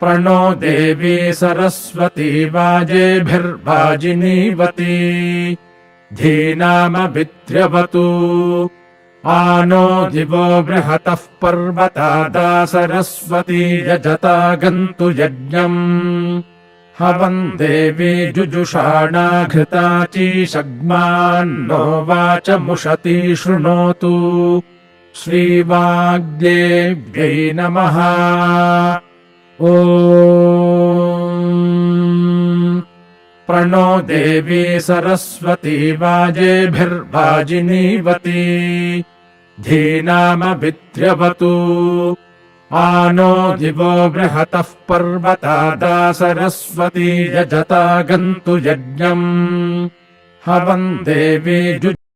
प्रणो देवी सरस्वती वाजेभिर्वाजिनीवती धीनामभिद्र्यवतु आनो दिवो बृहतः पर्वतादा सरस्वती यजता गन्तु यज्ञम्। हवन् देवी जुजुषाणाघृता चीशग्मान्नो वाचमुषति शृणोतु श्रीवाग्देव्यै नमः। ॐ प्रणो देवी सरस्वती वाजेभिर्वाजिनीवती। धीनामभिद्र्यवतु आनो दिवो बृहतः पर्वतादा सरस्वती यजता गन्तु यज्ञम्। हवन् देवी